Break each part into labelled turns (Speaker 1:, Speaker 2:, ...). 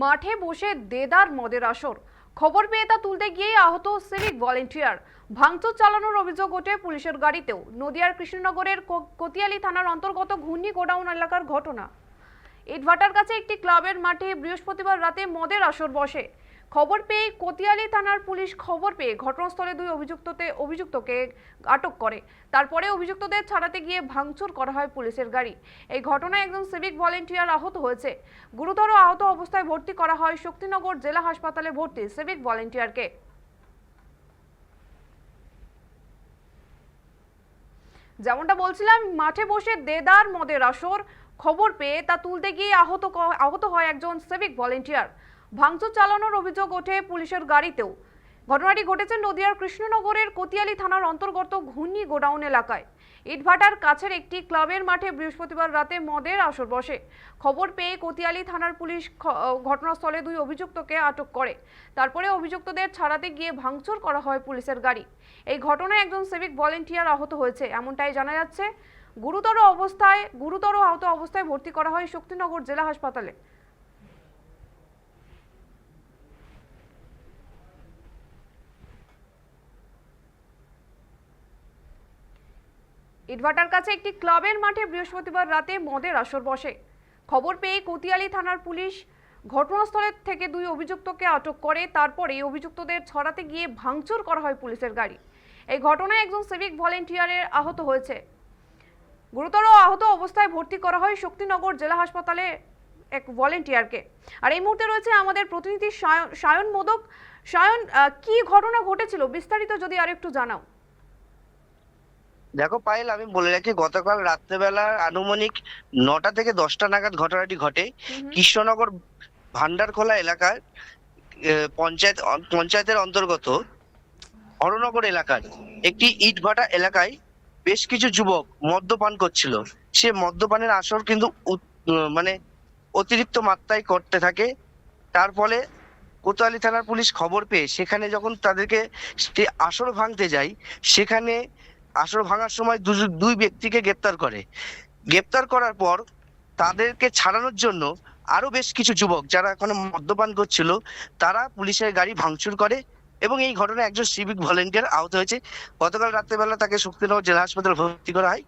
Speaker 1: মাঠে বসে দেদার মদের আসর। খবর পেয়ে তা তুলতে গিয়েই আহত সিভিক ভলেন্টিয়ার। ভাঙচুর চালানোর অভিযোগ ওঠে পুলিশের গাড়িতেও। নদিয়ার কৃষ্ণনগরের কতিয়ালি থানার অন্তর্গত ঘূর্ণি গোডাউন এলাকার ঘটনা। ইটভাটার কাছে একটি ক্লাবের মাঠে বৃহস্পতিবার রাতে মদের আসর বসে। খবর পেয়ে কোতিয়ালি থানার পুলিশ খবর পেয়ে ঘটনাস্থলে দুই অভিযুক্ততে, অভিযুক্তকে আটক করে। তারপরে অভিযুক্তদের ছাড়াতে গিয়ে ভাঙচুর করা হয় পুলিশের গাড়ি। এই ঘটনায় একজন সিভিক ভলেন্টিয়ার আহত হয়েছে। গুরুতর আহত অবস্থায় ভর্তি করা হয় শক্তিনগর জেলা হাসপাতালে ভর্তি সিভিক ভলেন্টিয়ারকে। যেমনটা বলছিলাম, মাঠে বসে দেদার মদের আসর খবর পেয়ে তা তুলতে গিয়ে আহত আহত হয় একজন সিভিক ভলেন্টিয়ার। ভাঙচুর চালানোর অভিযোগ ওঠে পুলিশের গাড়িতেও। ঘটনাটি ঘটেছে নদিয়ার কৃষ্ণনগরের কোতিয়ালি থানার অন্তর্গত ঘূর্ণি গোডাউন এলাকায়। ইটভাটার কাছের একটি ক্লাবের মাঠে বৃহস্পতিবার রাতে মদের আসর বসে। খবর পেয়ে কোতিয়ালি থানার পুলিশ ঘটনাস্থলে দুই অভিযুক্তকে আটক করে। তারপরে অভিযুক্তদের ছাড়াতে গিয়ে ভাঙচুর করা হয় পুলিশের গাড়ি। এই ঘটনায় একজন সিভিক ভলেন্টিয়ার আহত হয়েছে, এমনটাই জানা যাচ্ছে। গুরুতর অবস্থায়, গুরুতর আহত অবস্থায় ভর্তি করা হয় শক্তিনগর জেলা হাসপাতালে। ইটভাটার কাছে একটি ক্লাবের মাঠে বৃহস্পতিবার রাতে মদের আসর বসে। খবর পেয়ে কতিয়ালি থানার পুলিশ ঘটনাস্থলের থেকে দুই অভিযুক্তকে আটক করে, তারপরে অভিযুক্তদের ছড়াতে গিয়ে ভাঙচুর করা হয় পুলিশের গাড়ি। এই ঘটনায় একজন সিভিক ভলেন্টিয়ারের আহত হয়েছে। গুরুতর আহত অবস্থায় ভর্তি করা হয় শক্তিনগর জেলা হাসপাতালে এক ভলেন্টিয়ারকে আর এই মুহূর্তে রয়েছে আমাদের প্রতিনিধি সায়ন সায়ন মোদক। সায়ন কি ঘটনা ঘটেছিল বিস্তারিত যদি আরেকটু জানাও।
Speaker 2: দেখো পায়েল আমি বলে রাখি গতকাল রাত্রেবেলা আনুমানিক নটা থেকে দশটা নাগাদ ঘটনাটি ঘটে। কৃষ্ণনগর ভান্ডারখোলা এলাকার পঞ্চায়েত পঞ্চায়েতের অন্তর্গত হরনগর এলাকার একটি ইটভাটা এলাকায় বেশ কিছু যুবক মদ্যপান করছিল। সে মদ্যপানের আসর কিন্তু মানে অতিরিক্ত মাত্রায় করতে থাকে। তার ফলে কোতোয়ালি থানার পুলিশ খবর পেয়ে সেখানে যখন তাদেরকে আসর ভাঙতে যায় সেখানে আসর ভাঙার সময় দুই ব্যক্তিকে গ্রেপ্তার করে। গ্রেপ্তার করার পর তাদেরকে ছাড়ানোর জন্য আরও বেশ কিছু যুবক যারা এখন মদ্যপান করছিল, তারা পুলিশের গাড়ি ভাঙচুর করে এবং এই ঘটনায় একজন সিভিক ভলেন্টিয়ার আহত হয়েছে। গতকাল রাত্রেবেলা তাকে শক্তিনগর জেলা হাসপাতালে ভর্তি করা হয়।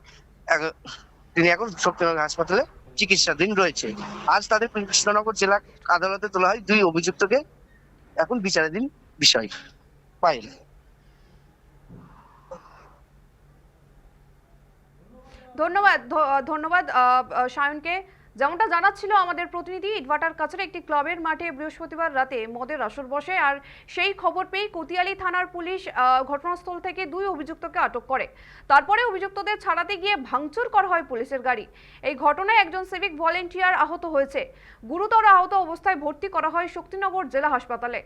Speaker 2: তিনি এখন শক্তিনগর হাসপাতালে চিকিৎসাধীন রয়েছে। আজ তাদের কৃষ্ণনগর জেলা আদালতে তোলা হয় দুই অভিযুক্তকে। এখন বিচারাধীন বিষয়। পাইল
Speaker 1: ধন্যবাদ ধন্যবাদ সায়নকে। যেমনটা জানাচ্ছিল আমাদের প্রতিনিধি, ইটভাটার কাছের একটি ক্লাবের মাঠে বৃহস্পতিবার রাতে মদের আসর বসে আর সেই খবর পেয়ে কতিয়ালি থানার পুলিশ ঘটনাস্থল থেকে দুই অভিযুক্তকে আটক করে। তারপরে অভিযুক্তদের ছাড়াতে গিয়ে ভাঙচুর করা হয় পুলিশের গাড়ি। এই ঘটনায় একজন সিভিক ভলেন্টিয়ার আহত হয়েছে। গুরুতর আহত অবস্থায় ভর্তি করা হয় শক্তিনগর জেলা হাসপাতালে।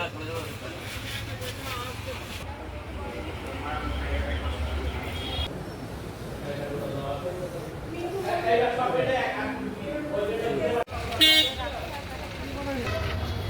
Speaker 1: Thank you.